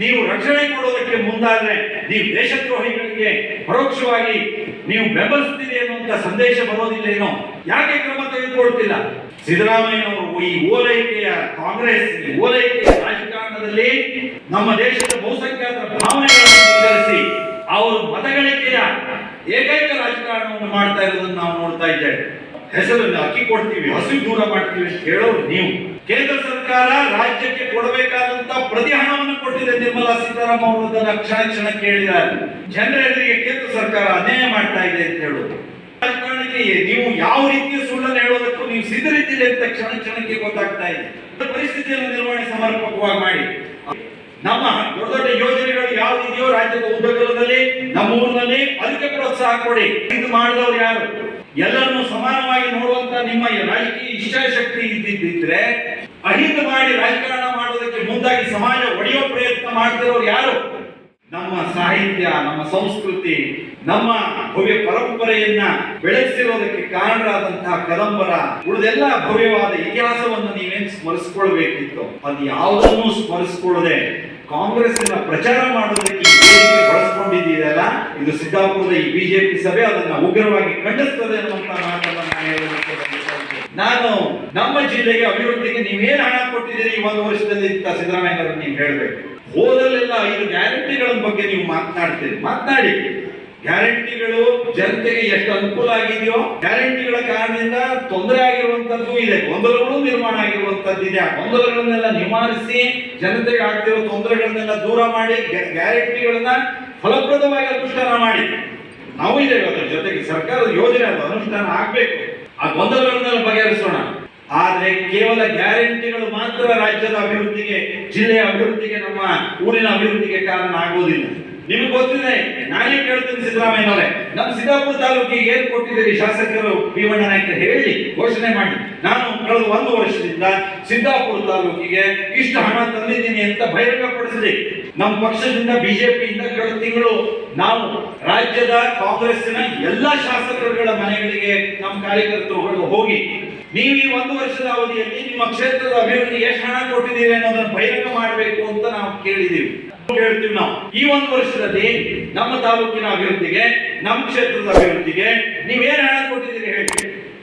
ನೀವು ರಕ್ಷಣೆ ಕೊಡೋದಕ್ಕೆ ಮುಂದಾದ್ರೆ ನೀವು ದೇಶದ್ರೋಹಿಗಳಿಗೆ ಪರೋಕ್ಷವಾಗಿ ನೀವು ಬೆಂಬಲಿಸ್ತೀರಿ ಅನ್ನುವಂತ ಸಂದೇಶ ಬರೋದಿಲ್ಲ ಏನೋ. ಯಾಕೆ ಕ್ರಮ ತೆಗೆದುಕೊಳ್ತಿಲ್ಲ? ಸಿದ್ದರಾಮಯ್ಯನವರು ಈ ಓಲೈಕೆಯ ಕಾಂಗ್ರೆಸ್ ಓಲೈಕೆಯ ರಾಜಕಾರಣದಲ್ಲಿ ನಮ್ಮ ದೇಶದ ಬಹುಸಂಖ್ಯಾತರ ಭಾವನೆಗಳನ್ನು ಸ್ವೀಕರಿಸಿ ಅವರು ಮತಗಳಿಕೆಯ ಏಕೈಕ ರಾಜಕಾರಣವನ್ನು ಮಾಡ್ತಾ ಇರೋದನ್ನು ನಾವು ನೋಡ್ತಾ ಇದ್ದೇವೆ. ಹೆಸರಲ್ಲಿ ಅಕ್ಕಿ ಕೊಡ್ತೀವಿ, ಹಸು ದೂರ ಮಾಡ್ತೀವಿ ಅಂತ ಹೇಳೋರು ನೀವು. ಕೇಂದ್ರ ಸರ್ಕಾರ ರಾಜ್ಯಕ್ಕೆ ಕೊಡಬೇಕಾದಂತ ಪ್ರತಿ ಹಣವನ್ನು ಕೊಟ್ಟಿದೆ ನಿರ್ಮಲಾ ಸೀತಾರಾಮನ್ ಅವರು ಅದನ್ನ ಕ್ಷಣ ಕ್ಷಣ ಕೇಳಿದ್ದಾರೆ ಜನರ ಎದುರಿಗೆ ಕೇಂದ್ರ ಸರ್ಕಾರ ಅನ್ಯಾಯ ಮಾಡ್ತಾ ಇದೆ ಅಂತ ಹೇಳೋದು. ನೀವು ಯಾವ ರೀತಿಯ ಸುಳ್ಳನ್ನು ಹೇಳೋದಕ್ಕೂ ನೀವು ಸಿದ್ಧರಿದ್ದೀರಿ ಅಂತ ಕ್ಷಣ ಕ್ಷಣಕ್ಕೆ ಗೊತ್ತಾಗ್ತಾ ಇದೆ. ಪರಿಸ್ಥಿತಿಯನ್ನು ನಿರ್ವಹಣೆ ಸಮರ್ಪಕವಾಗಿ ಮಾಡಿ. ನಮ್ಮ ದೊಡ್ಡ ದೊಡ್ಡ ಯೋಜನೆಗಳು ಯಾವ್ದಿದೆಯೋ ರಾಜ್ಯದ ಉದ್ಯೋಗದಲ್ಲಿ, ನಮ್ಮ ಊರಿನಲ್ಲಿ, ಅದಕ್ಕೆ ಪ್ರೋತ್ಸಾಹ ಕೊಡಿ. ಇದು ಮಾಡಿದವರು ಯಾರು? ಎಲ್ಲರನ್ನು ಸಮಾನವಾಗಿ ನೋಡುವಂತ ನಿಮ್ಮ ರಾಜಕೀಯ ಇಚ್ಛಾಶಕ್ತಿ ಇದ್ದಿದ್ದಿದ್ರೆ ಅಹಿತ ಮಾಡಿ ರಾಜಕಾರಣ ಮಾಡೋದಕ್ಕೆ ಮುಂದಾಗಿ ಸಮಾಜ ಒಡೆಯೋ ಪ್ರಯತ್ನ ಮಾಡ್ತಿರೋರು ಯಾರು ನಮ್ಮ ಸಾಹಿತ್ಯ, ನಮ್ಮ ಸಂಸ್ಕೃತಿ, ನಮ್ಮ ಭವ್ಯ ಪರಂಪರೆಯನ್ನ ಬೆಳೆಸಿರೋದಕ್ಕೆ ಕಾರಣರಾದಂತಹ ಕದಂಬರ, ಉಳಿದೆಲ್ಲ ಭವ್ಯವಾದ ಇತಿಹಾಸವನ್ನು ನೀವೇನ್ ಸ್ಮರಿಸ್ಕೊಳ್ಬೇಕಿತ್ತು ಅದು ಯಾವುದನ್ನು ಕಾಂಗ್ರೆಸ್ ಕಾಂಗ್ರೆಸ್ಸಿನ ಪ್ರಚಾರ ಮಾಡೋದಕ್ಕೆ ಬಳಸ್ಕೊಂಡಿದ್ದೀರಲ್ಲ ಇದು ಸಿದ್ದಾಪುರದ ಈ ಬಿಜೆಪಿ ಸಭೆ, ಅದನ್ನ ಉಗ್ರವಾಗಿ ಖಂಡಿಸ್ತದೆ ಅನ್ನುವಂತ ಬಯಸ್ತೇನೆ. ನಾನು ನಮ್ಮ ಜಿಲ್ಲೆಗೆ ಅಭಿವೃದ್ಧಿಗೆ ನೀವೇನು ಹಣ ಕೊಟ್ಟಿದ್ದೀರಿ ಈ ಒಂದು ವರ್ಷದಲ್ಲಿ ಸಿದ್ದರಾಮಯ್ಯ ನೀವು ಹೇಳಬೇಕು. ಹೋದಲ್ಲೆಲ್ಲ ಐದು ಗ್ಯಾರಂಟಿಗಳ ಬಗ್ಗೆ ನೀವು ಮಾತನಾಡ್ತೀರಿ. ಮಾತನಾಡಿ. ಗ್ಯಾರಂಟಿಗಳು ಜನತೆಗೆ ಎಷ್ಟು ಅನುಕೂಲ ಆಗಿದೆಯೋ, ಗ್ಯಾರಂಟಿಗಳ ಕಾರಣದಿಂದ ತೊಂದರೆ ಆಗಿರುವಂತದ್ದು ಇದೆ. ಗೊಂದಲಗಳು ನಿರ್ಮಾಣ ಆಗಿರುವಂತದ್ದು ಇದೆ. ಆ ಗೊಂದಲಗಳನ್ನೆಲ್ಲ ನಿವಾರಿಸಿ ಜನತೆಗೆ ಆಗ್ತಿರೋ ತೊಂದರೆಗಳನ್ನೆಲ್ಲ ದೂರ ಮಾಡಿ, ಗ್ಯಾ- ಗ್ಯಾರಂಟಿಗಳನ್ನ ಫಲಪ್ರದವಾಗಿ ಅನುಷ್ಠಾನ ಮಾಡಿ. ನಾವು ಇದ್ದೇವೆ ಅದರ ಜೊತೆಗೆ ಸರ್ಕಾರದ ಯೋಜನೆ ಅದು ಅನುಷ್ಠಾನ ಆಗ್ಬೇಕು. ಆ ಗೊಂದಲಗಳನ್ನೆಲ್ಲ ಬಗೆಹರಿಸೋಣ. ಆದರೆ ಕೇವಲ ಗ್ಯಾರಂಟಿಗಳು ಮಾತ್ರ ರಾಜ್ಯದ ಅಭಿವೃದ್ಧಿಗೆ, ಜಿಲ್ಲೆಯ ಅಭಿವೃದ್ಧಿಗೆ ನಮ್ಮ ಊರಿನ ಅಭಿವೃದ್ಧಿಗೆ ಕಾರಣ ಆಗುವುದಿಲ್ಲ. ನಿಮ್ಗೆ ಗೊತ್ತಿದೆ, ನಾನೇ ಕೇಳ್ತೀನಿ ಸಿದ್ದರಾಮಯ್ಯನವರೇ. ನಮ್ಮ ಸಿದ್ದಾಪುರ ತಾಲೂಕಿಗೆ ಏನ್ ಕೊಟ್ಟಿದ್ದೀರಿ ಶಾಸಕರು ಭೀಮಣ್ಣ ಅಂತ ಹೇಳಿ ಘೋಷಣೆ ಮಾಡಿ. ನಾನು ಕಳೆದ ಒಂದು ವರ್ಷದಿಂದ ಸಿದ್ದಾಪುರ ತಾಲೂಕಿಗೆ ಇಷ್ಟು ಹಣ ತಂದಿದ್ದೀನಿ ಅಂತ ಬಹಿರಂಗಪಡಿಸಿದೆ ನಮ್ಮ ಪಕ್ಷದಿಂದ, ಬಿಜೆಪಿಯಿಂದ ಕಳೆದ ತಿಂಗಳು ನಾವು ರಾಜ್ಯದ ಕಾಂಗ್ರೆಸ್ಸಿನ ಎಲ್ಲ ಶಾಸಕರುಗಳ ಮನೆಗಳಿಗೆ ನಮ್ಮ ಕಾರ್ಯಕರ್ತರುಗಳು ಹೋಗಿ, ನೀವು ಈ ಒಂದು ವರ್ಷದ ಅವಧಿಯಲ್ಲಿ ನಿಮ್ಮ ಕ್ಷೇತ್ರದ ಅಭಿವೃದ್ಧಿಗೆ ಎಷ್ಟು ಹಣ ಕೊಟ್ಟಿದ್ದೀರಿ ಅನ್ನೋದನ್ನು ಬಹಿರಂಗ ಮಾಡಬೇಕು ಅಂತ ನಾವು ಕೇಳಿದ್ದೀವಿ. ಹೇಳ್ತೀವಿ ನಾವು. ಈ ಒಂದು ವರ್ಷದಲ್ಲಿ ನಮ್ಮ ತಾಲೂಕಿನ ಅಭಿವೃದ್ಧಿಗೆ, ನಮ್ಮ ಕ್ಷೇತ್ರದ ಅಭಿವೃದ್ಧಿಗೆ ನೀವೇನು ಹಣ ಕೊಟ್ಟಿದ್ದೀರಿ ಹೇಳಿ.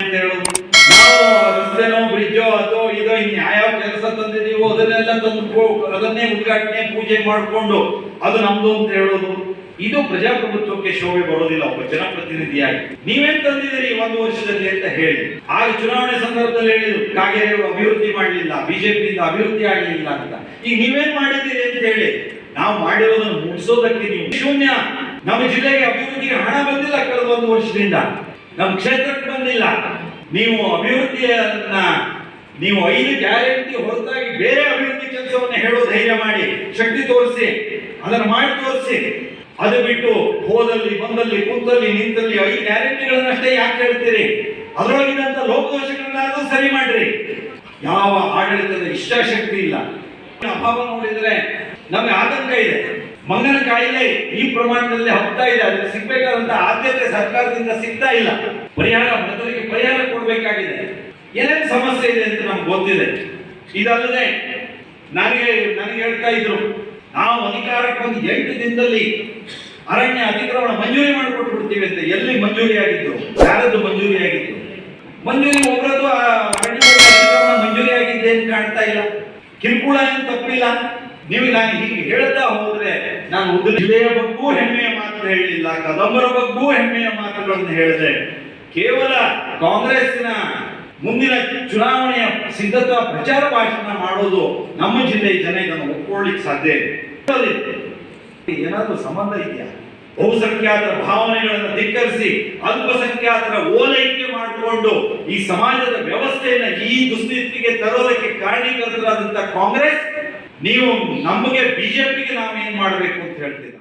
ಅಂತ ಹೇಳೋದು ನಾವು ರಸ್ತೆನೋ, ಬ್ರಿಡ್ಜೋ, ಅದೋ, ಇದೋ ನ್ಯಾಯ ಕೆಲಸ ತಂದಿದೀವೋ ಅದನ್ನೆಲ್ಲ ತಂದು ಅದನ್ನೇ ಉದ್ಘಾಟನೆ, ಪೂಜೆ ಮಾಡಿಕೊಂಡು ಅದು ನಮ್ದು ಅಂತ ಹೇಳೋದು. ಇದು ಪ್ರಜಾಪ್ರಭುತ್ವಕ್ಕೆ ಶೋಭೆ ಬರೋದಿಲ್ಲ, ಒಬ್ಬ ಜನಪ್ರತಿನಿಧಿಯಾಗಿ. ನೀವೇನ್ ತಂದಿದ್ದೀರಿ ಈ ಒಂದು ವರ್ಷದಲ್ಲಿ ಅಂತ ಹೇಳಿ. ಆಗ ಚುನಾವಣೆ ಸಂದರ್ಭದಲ್ಲಿ ಹೇಳಿದ್ರು, ಕಾಗೇರಿ ಅವರು ಅಭಿವೃದ್ಧಿ ಮಾಡಲಿಲ್ಲ, ಬಿಜೆಪಿಯಿಂದ ಅಭಿವೃದ್ಧಿ ಆಗಲಿಲ್ಲ ಅಂತ. ಈಗ ನೀವೇನ್ ಮಾಡಿದ್ದೀರಿ ಅಂತ ಹೇಳಿ. ನಾವು ಮಾಡಿರೋದನ್ನು ಮುಗಿಸೋದಕ್ಕೆ ನೀವು ಶೂನ್ಯ. ನಮ್ಮ ಜಿಲ್ಲೆಗೆ ಅಭಿವೃದ್ಧಿ ಹಣ ಬಂದಿಲ್ಲ ಕಳೆದ ಒಂದು ವರ್ಷದಿಂದ. ನಮ್ಮ ಕ್ಷೇತ್ರಕ್ಕೆ ಬಂದಿಲ್ಲ. ನೀವು ಅಭಿವೃದ್ಧಿಯನ್ನ, ನೀವು ಐದು ಗ್ಯಾರಂಟಿ ಹೊರತಾಗಿ ಬೇರೆ ಅಭಿವೃದ್ಧಿ ಕೆಲಸವನ್ನು ಹೇಳೋ ಧೈರ್ಯ ಮಾಡಿ, ಶಕ್ತಿ ತೋರಿಸಿ, ಅದನ್ನು ಮಾಡಿ ತೋರಿಸಿ. ಅದು ಬಿಟ್ಟು ಹೋದಲ್ಲಿ, ಬಂದಲ್ಲಿ, ಕೂತಲ್ಲಿ, ನಿಂತಲ್ಲಿ ಐದು ಗ್ಯಾರಂಟಿಗಳನ್ನಷ್ಟೇ ಯಾಕೆ ಹೇಳ್ತೀರಿ? ಅದರೊಳಗಿನಂತ ಲೋಪದೋಷಗಳನ್ನಾದ್ರೂ ಸರಿ ಮಾಡ್ರಿ. ಯಾವ ಆಡಳಿತದ ಇಚ್ಛಾಶಕ್ತಿ ಇಲ್ಲ. ಅಭಾವ ನೋಡಿದ್ರೆ ನಮಗೆ ಆತಂಕ ಇದೆ. ಮಂಗನ ಕಾಯಿಲೆ ಈ ಪ್ರಮಾಣದಲ್ಲಿ ಹೋಗ್ತಾ ಇದೆ. ಅದಕ್ಕೆ ಸಿಗ್ಬೇಕಾದಂತ ಆದ್ಯತೆ ಸರ್ಕಾರದಿಂದ ಸಿಗ್ತಾ ಇಲ್ಲ. ಪರಿಹಾರ, ಮೃತರಿಗೆ ಪರಿಹಾರ ಕೊಡಬೇಕಾಗಿದೆ. ಏನೇನು ಸಮಸ್ಯೆ ಇದೆ ಅಂತ ನಮ್ಗೆ ಗೊತ್ತಿದೆ. ಇದಲ್ಲದೆ ನನಗೆ ನನಗೆ ಹೇಳ್ತಾ ಇದ್ರು, ನಾವು ಅಧಿಕಾರಕ್ಕೆ ಒಂದು ಎಂಟು ದಿನದಲ್ಲಿ ಅರಣ್ಯ ಅತಿಕ್ರಮಣ ಮಂಜೂರಿ ಮಾಡಿಕೊಟ್ಟು ಬಿಡ್ತೀವಿ ಅಂತ. ಎಲ್ಲಿ ಮಂಜೂರಿ ಆಗಿತ್ತು? ಯಾರದ್ದು ಮಂಜೂರಿ ಆಗಿತ್ತು? ಮಂಜೂರಿ ಒಬ್ಬರದ್ದು ಅರಣ್ಯ ಅತಿಕ್ರಮಣ ಮಂಜೂರಿ ಆಗಿದೆ ಅಂತ ಕಾಣ್ತಾ ಇಲ್ಲ. ಕಿರುಕುಳ ಏನು ತಪ್ಪಿಲ್ಲ. ನೀವು ನಾನು ಹೀಗೆ ಹೇಳ್ತಾ ಹೋದ್ರೆ ನಾನು ಒಂದು ಜಿಲ್ಲೆಯ ಬಗ್ಗೂ ಹೆಮ್ಮೆಯ ಮಾತು ಹೇಳಲಿಲ್ಲ ಕದಂಬರ ಬಗ್ಗೂ ಹೆಮ್ಮೆಯ ಮಾತುಗಳನ್ನು ಹೇಳಿದೆ. ಕೇವಲ ಕಾಂಗ್ರೆಸ್ನ ಮುಂದಿನ ಚುನಾವಣೆಯ ಸಿದ್ಧತಾ ಪ್ರಚಾರ ಭಾಷಣ ಮಾಡೋದು ನಮ್ಮ ಜಿಲ್ಲೆಯ ಜನ ಇದನ್ನು ಒಪ್ಕೊಳ್ಳಿಕ್ಕೆ ಸಾಧ್ಯ ಏನಾದರೂ ಸಂಬಂಧ ಇದೆಯಾ? ಬಹುಸಂಖ್ಯಾತರ ಭಾವನೆಗಳನ್ನು ಧಿಕ್ಕರಿಸಿ, ಅಲ್ಪಸಂಖ್ಯಾತರ ಓಲೈಕೆ ಮಾಡಿಕೊಂಡು ಈ ಸಮಾಜದ ವ್ಯವಸ್ಥೆಯನ್ನು ಈ ದುಸ್ಥಿತಿಗೆ ತರೋದಕ್ಕೆ ಕಾರಣೀಕರಿಸಲಾದಂತಹ ಕಾಂಗ್ರೆಸ್ ನೀವು ನಮಗೆ ಬಿಜೆಪಿಗೆ ನಾವೇನ್ ಮಾಡಬೇಕು ಅಂತ ಹೇಳ್ತೀರಾ?